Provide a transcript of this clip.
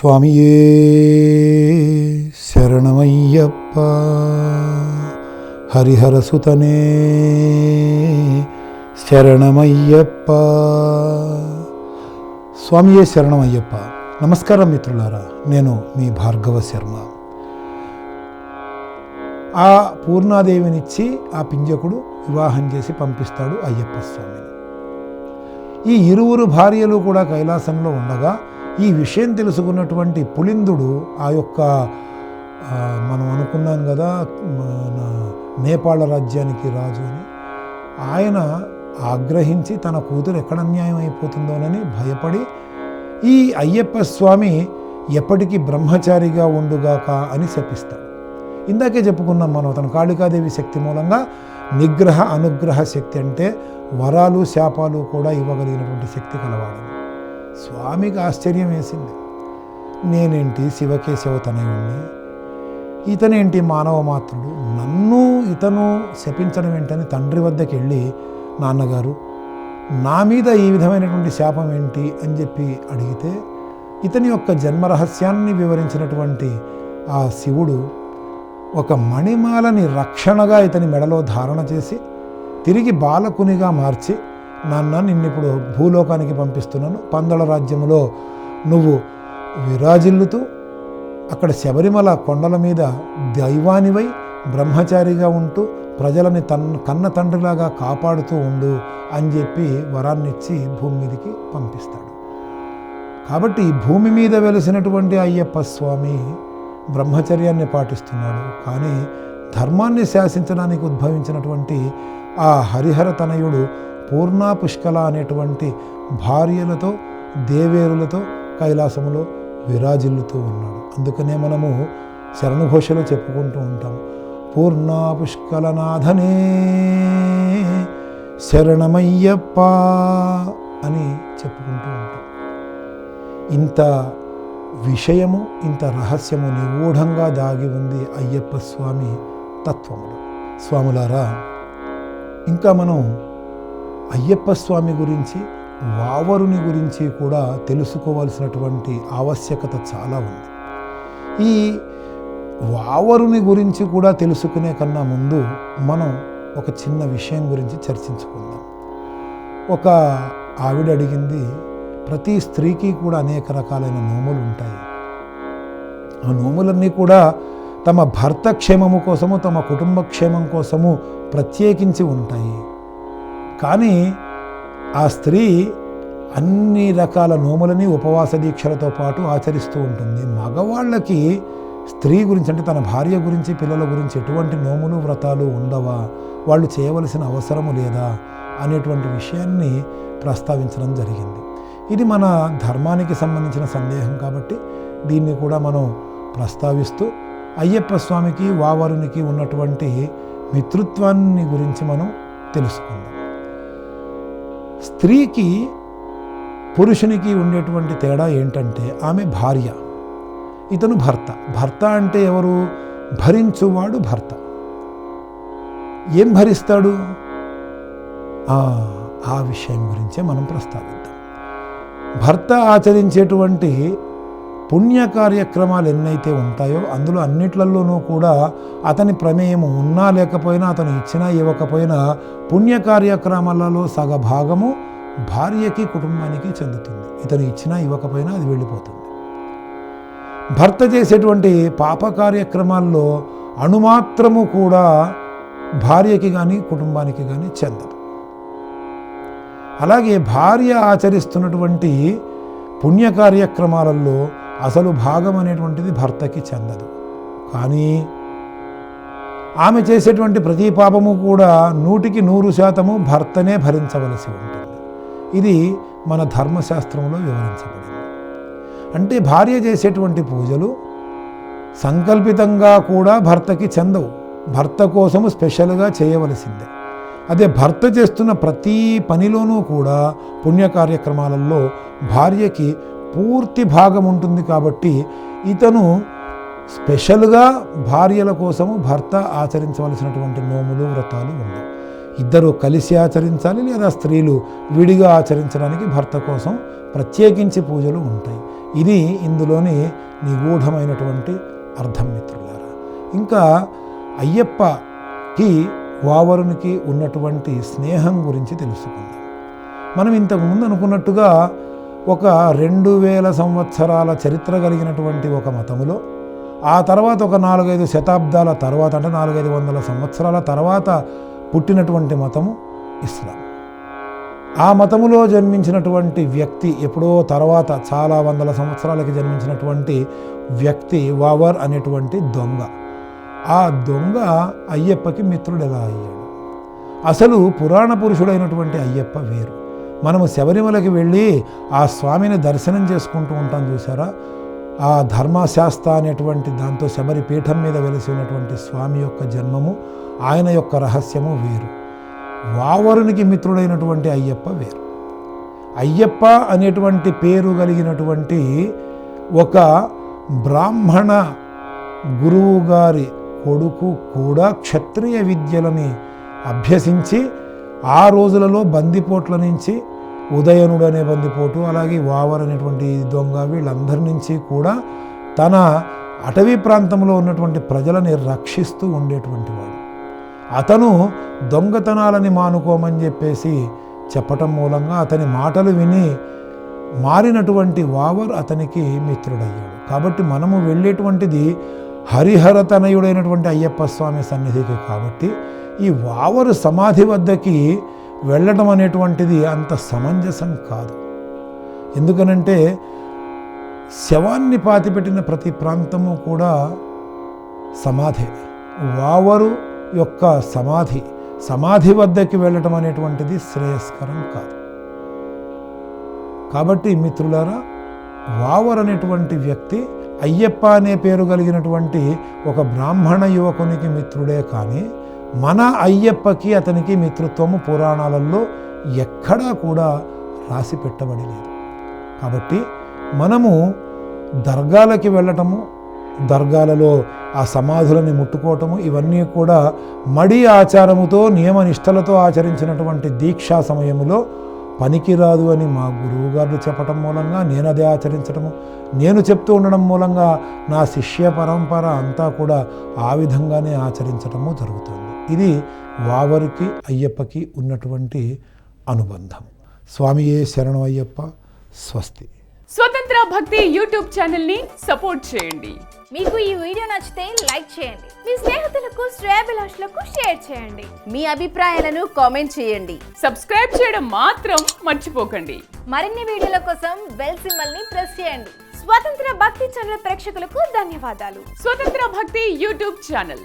స్వామియే శరణమయ్యప్ప. హరిహరసుతనే శరణమయ్యప్ప. స్వామియే శరణమయ్యప్ప. నమస్కారం మిత్రులారా నేను మీ భార్గవ శర్మ. ఆ పూర్ణాదేవినిచ్చి ఆ పింజకుడు వివాహం చేసి పంపిస్తాడు అయ్యప్ప స్వామిని. ఈ ఇరువురు భార్యలు కూడా కైలాసంలో ఉండగా ఈ విషయం తెలుసుకున్నటువంటి పులిందుడు ఆ యొక్క మనం అనుకున్నాం కదా మన నేపాళ రాజ్యానికి రాజు అని. ఆయన ఆగ్రహించి తన కూతురు ఎక్కడ అన్యాయం అయిపోతుందోనని భయపడి ఈ అయ్యప్ప స్వామి ఎప్పటికీ బ్రహ్మచారిగా ఉండుగాక అని శపిస్తాడు. ఇందాకే చెప్పుకున్నాం మనం అతను కాళికాదేవి శక్తి మూలంగా నిగ్రహ అనుగ్రహ శక్తి అంటే వరాలు శాపాలు కూడా ఇవ్వగలిగినటువంటి శక్తి కలవాడని. స్వామికి ఆశ్చర్యం వేసింది. నేనేంటి శివకేశవ తనయుణ్ణి? ఇతనేంటి మానవ మాత్రుడు? నన్ను ఇతను శపించడం ఏంటని తండ్రి వద్దకు వెళ్ళి నాన్నగారు నా మీద ఈ విధమైనటువంటి శాపం ఏంటి అని చెప్పి అడిగితే ఇతని యొక్క జన్మ రహస్యాన్ని వివరించినటువంటి ఆ శివుడు ఒక మణిమాలని రక్షణగా ఇతని మెడలో ధారణ చేసి తిరిగి బాలకునిగా మార్చి నాన్న ఇప్పుడు భూలోకానికి పంపిస్తున్నాను. పందల రాజ్యంలో నువ్వు విరాజిల్లుతూ అక్కడ శబరిమల కొండల మీద దైవానివై బ్రహ్మచారిగా ఉంటూ ప్రజలని తన్ కన్న తండ్రిలాగా కాపాడుతూ ఉండు అని చెప్పి వరాన్నిచ్చి భూమి మీదకి పంపిస్తాడు. కాబట్టి భూమి మీద వెలిసినటువంటి అయ్యప్ప స్వామి బ్రహ్మచర్యాన్ని పాటిస్తున్నాడు. కానీ ధర్మాన్ని శాసించడానికి ఉద్భవించినటువంటి ఆ హరిహర తనయుడు పూర్ణా పుష్కల అనేటువంటి భార్యలతో దేవేరులతో కైలాసములో విరాజిల్లుతూ ఉన్నాడు. అందుకనే మనము శరణఘోషలో చెప్పుకుంటూ ఉంటాం. పూర్ణా పుష్కలనాథనే శరణమయ్యప్ప అని చెప్పుకుంటూ ఉంటాం. ఇంత విషయము ఇంత రహస్యము నిగూఢంగా దాగి ఉంది అయ్యప్ప స్వామి తత్వములు. స్వాములారా ఇంకా మనం అయ్యప్ప స్వామి గురించి వావరుని గురించి కూడా తెలుసుకోవాల్సినటువంటి ఆవశ్యకత చాలా ఉంది. ఈ వావరుని గురించి కూడా తెలుసుకునే కన్నా ముందు మనం ఒక చిన్న విషయం గురించి చర్చించుకుందాం. ఒక ఆవిడ అడిగింది ప్రతి స్త్రీకి కూడా అనేక రకాలైన నోములు ఉంటాయి. ఆ నోములన్నీ కూడా తమ భర్త క్షేమము కోసము తమ కుటుంబ క్షేమం కోసము ప్రత్యేకించి ఉంటాయి. కానీ ఆ స్త్రీ అన్ని రకాల నోములని ఉపవాస దీక్షలతో పాటు ఆచరిస్తూ ఉంటుంది. మగవాళ్ళకి స్త్రీ గురించి అంటే తన భార్య గురించి పిల్లల గురించి ఎటువంటి నోములు వ్రతాలు ఉండవా? వాళ్ళు చేయవలసిన అవసరము లేదా? అనేటువంటి విషయాన్ని ప్రస్తావించడం జరిగింది. ఇది మన ధర్మానికి సంబంధించిన సందేహం కాబట్టి దీన్ని కూడా మనం ప్రస్తావిస్తూ అయ్యప్ప స్వామికి వావరునికి ఉన్నటువంటి మిత్రుత్వాన్ని గురించి మనం తెలుసుకుందాం. స్త్రీకి పురుషునికి ఉండేటువంటి తేడా ఏంటంటే ఆమె భార్య ఇతను భర్త. భర్త అంటే ఎవరు? భరించువాడు భర్త. ఏం భరిస్తాడు? ఆ, ఆ విషయం గురించే మనం ప్రస్తావిద్దాం. భర్త ఆచరించేటువంటి పుణ్య కార్యక్రమాలు ఎన్నైతే ఉంటాయో అందులో అన్నిట్లలోనూ కూడా అతని ప్రమేయం ఉన్నా లేకపోయినా అతను ఇచ్చినా ఇవ్వకపోయినా పుణ్య కార్యక్రమాలలో సగ భాగము భార్యకి కుటుంబానికి చెందుతుంది. ఇతను ఇచ్చినా ఇవ్వకపోయినా అది వెళ్ళిపోతుంది. భర్త చేసేటువంటి పాప కార్యక్రమాల్లో అణుమాత్రము కూడా భార్యకి కానీ కుటుంబానికి కానీ చెందదు. అలాగే భార్య ఆచరిస్తున్నటువంటి పుణ్య కార్యక్రమాలలో అసలు భాగం అనేటువంటిది భర్తకి చెందదు. కానీ ఆమె చేసేటువంటి ప్రతి పాపము కూడా నూటికి నూరు శాతము భర్తనే భరించవలసి ఉంటుంది. ఇది మన ధర్మశాస్త్రంలో వివరించబడింది. అంటే భార్య చేసేటువంటి పూజలు సంకల్పితంగా కూడా భర్తకి చెందవు. భర్త కోసము స్పెషల్గా చేయవలసిందే. అదే భర్త చేస్తున్న ప్రతి పనిలోనూ కూడా పుణ్య కార్యక్రమాలలో భార్యకి పూర్తి భాగం ఉంటుంది కాబట్టి ఇతను స్పెషల్గా భార్యల కోసము భర్త ఆచరించవలసినటువంటి నోములు వ్రతాలు ఉండవు. ఇద్దరు కలిసి ఆచరించాలి లేదా స్త్రీలు విడిగా ఆచరించడానికి భర్త కోసం ప్రత్యేకించి పూజలు ఉంటాయి. ఇది ఇందులోని నిగూఢమైనటువంటి అర్థం మిత్రులారా. ఇంకా అయ్యప్పకి వావరునికి ఉన్నటువంటి స్నేహం గురించి తెలుసుకుందాం. మనం ఇంతకుముందు అనుకున్నట్టుగా ఒక రెండు వేల సంవత్సరాల చరిత్ర కలిగినటువంటి ఒక మతములో ఆ తర్వాత ఒక నాలుగైదు శతాబ్దాల తర్వాత అంటే నాలుగైదు వందల సంవత్సరాల తర్వాత పుట్టినటువంటి మతము ఇస్లాం. ఆ మతములో జన్మించినటువంటి వ్యక్తి ఎప్పుడో తర్వాత చాలా వందల సంవత్సరాలకి జన్మించినటువంటి వ్యక్తి వావర్ అనేటువంటి దొంగ. ఆ దొంగ అయ్యప్పకి మిత్రుడు ఎలా అయ్యాడు? అసలు పురాణ పురుషుడైనటువంటి అయ్యప్ప వేరు. మనము శబరిమలకి వెళ్ళి ఆ స్వామిని దర్శనం చేసుకుంటూ ఉంటాం చూసారా ఆ ధర్మశాస్త్ర అనేటువంటి దాంతో శబరి పీఠం మీద వెలిసి ఉన్నటువంటి స్వామి యొక్క జన్మము ఆయన యొక్క రహస్యము వేరు. వావరునికి మిత్రుడైనటువంటి అయ్యప్ప వేరు. అయ్యప్ప అనేటువంటి పేరు కలిగినటువంటి ఒక బ్రాహ్మణ గురువు గారి కొడుకు కూడా క్షత్రియ విద్యలని అభ్యసించి ఆ రోజులలో బందిపోట్ల నుంచి ఉదయనుడు అనే బందిపోటు అలాగే వావర్ అనేటువంటి దొంగ వీళ్ళందరి నుంచి కూడా తన అటవీ ప్రాంతంలో ఉన్నటువంటి ప్రజలని రక్షిస్తూ ఉండేటువంటి వాడు. అతను దొంగతనాలని మానుకోమని చెప్పేసి చెప్పటం మూలంగా అతని మాటలు విని మారినటువంటి వావర్ అతనికి మిత్రుడయ్యాడు. కాబట్టి మనము వెళ్ళేటువంటిది హరిహరతనయుడైనటువంటి అయ్యప్ప స్వామి సన్నిధికి కాబట్టి ఈ వావరు సమాధి వద్దకి వెళ్ళటం అనేటువంటిది అంత సమంజసం కాదు. ఎందుకనంటే శవాన్ని పాతిపెట్టిన ప్రతి ప్రాంతము కూడా సమాధి. వావరు యొక్క సమాధి సమాధి వద్దకి వెళ్ళటం అనేటువంటిది శ్రేయస్కరం కాదు. కాబట్టి మిత్రులారా వావర్ అనేటువంటి వ్యక్తి అయ్యప్ప అనే పేరు కలిగినటువంటి ఒక బ్రాహ్మణ యువకునికి మిత్రుడే కానీ మన అయ్యప్పకి అతనికి మిత్రత్వము పురాణాలలో ఎక్కడా కూడా రాసి పెట్టబడి లేదు కాబట్టి మనము దర్గాలకి వెళ్ళటము దర్గాలలో ఆ సమాధులని ముట్టుకోవటము ఇవన్నీ కూడా మడి ఆచారముతో నియమనిష్టలతో ఆచరించినటువంటి దీక్షా సమయంలో పనికిరాదు అని మా గురువుగారు చెప్పటం మూలంగా నేను అదే ఆచరించటము నేను చెప్తూ ఉండడం మూలంగా నా శిష్య పరంపర అంతా కూడా ఆ విధంగానే ఆచరించటము జరుగుతుంది. ఇది వావరికి అయ్యప్పకి ఉన్నటువంటి అనుబంధం. స్వామియే శరణం అయ్యప్ప స్వస్తి. స్వతంత్ర భక్తి యూట్యూబ్ ఛానల్ని సపోర్ట్ చేయండి. మీకు ఈ వీడియో నచ్చితే లైక్ చేయండి. మీ స్నేహితులకు శ్రేయాభిలాషులకు షేర్ చేయండి. మీ అభిప్రాయాలను కామెంట్ చేయండి. సబ్స్క్రైబ్ చేయడం మాత్రం మర్చిపోకండి. మరిన్ని వీడియోల కోసం బెల్ సింబల్ని ప్రెస్ చేయండి. స్వతంత్ర భక్తి ఛానల్ ప్రేక్షకులకు ధన్యవాదాలు. స్వతంత్ర భక్తి YouTube channel.